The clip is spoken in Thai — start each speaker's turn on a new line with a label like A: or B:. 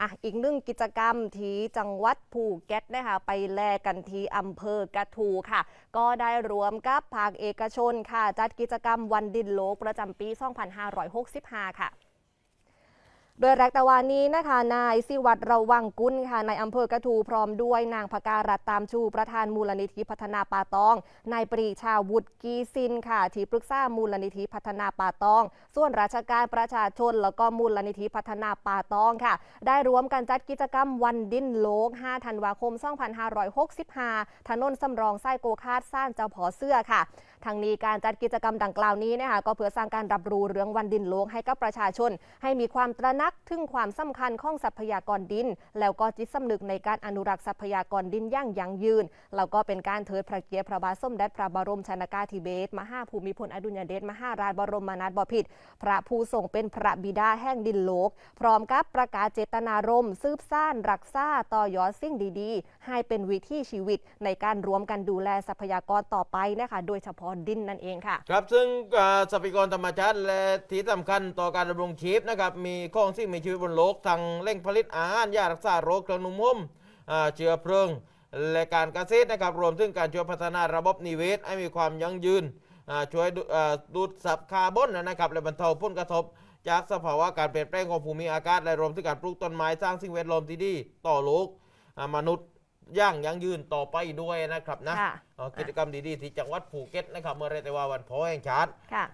A: อะอีกหนึ่งกิจกรรมที่จังหวัดภูเก็ตนะคะไปแลกันที่อำเภอกระทูค่ะ ก็ได้รวมกับภาคเอกชนค่ะ จัดกิจกรรมวันดินโลกประจำปี 2565 ค่ะ โดยแรกตะวันนี้นะคะนายสิวัตรระวังกุลค่ะในายอำเภอกระทูพร้อมด้วยนางพการัตตามชูประธานมูลนิธิพัฒนาป่าตอง นายปรีชาวุฒิกีซินค่ะที่ปรึกษามูลนิธิพัฒนาป่าตอง ส่วนราชการประชาชนแล้วก็มูลนิธิพัฒนาป่าตองค่ะ ได้รวมกันจัดกิจกรรมวันดินโลก 5 ธันวาคม 2565 ถนนสำรองไส้โกคาดซ่านเจ้าผอเสื้อค่ะทางนี้การจัดกิจกรรมดังกล่าวนี้นะคะก็เพื่อสร้างการรับรู้เรื่องวันดินโลกให้กับประชาชน ให้มีความตระหนักถึงความสำคัญของทรัพยากรดิน แล้วก็จิตสำนึกในการอนุรักษ์ทรัพยากรดินอย่างยั่งยืน แล้วก็เป็นการเทิดพระเกียรติพระบาทสมเด็จพระบรมชนากาธิเบศรมหาภูมิพลอดุลยเดชมหาราชบรมนาถบพิตรพระผู้ทรงเป็นพระบิดาแห่งดินโลก พร้อมกับประกาศเจตนารมณ์ซืบซ่านรักษาต่อยอดสิ่งดีๆ ให้เป็นวิถีชีวิตในการรวมกันดูแลทรัพยากรต่อไปนะคะ โดยเฉพาะดินนั่นเองค่ะ
B: ครับซึ่งทรัพยากรธรรมชาติและที่สำคัญต่อการดำรงชีพนะครับมีข้องสิ่งมีชีวิตบนโลกทั้งเร่งผลิตอาหารยารักษาโรคเครื่องนุ่มห่มอ่าเชื้อเพลิงและการเกษตรนะครับรวมถึงการช่วยพัฒนาระบบนิเวศให้มีความยั่งยืนอ่าช่วยดูอ่าดูดซับคาร์บอนนะครับและบรรเทาผลกระทบ จากสภาวะการเปลี่ยนแปลงของภูมิอากาศและรวมถึงการปลูกต้นไม้สร้างสิ่งแวดล้อมที่ดีต่อโลกอ่ามนุษย์ย่างยั่งยืนต่อไปด้วยนะครับนะ
A: ค่ะ
B: เอ่อกิจกรรมดีๆที่จังหวัดภูเก็ตนะครับเมื่อไรแต่ว่าวันพ่อแห่งชาติ
A: ค่ะ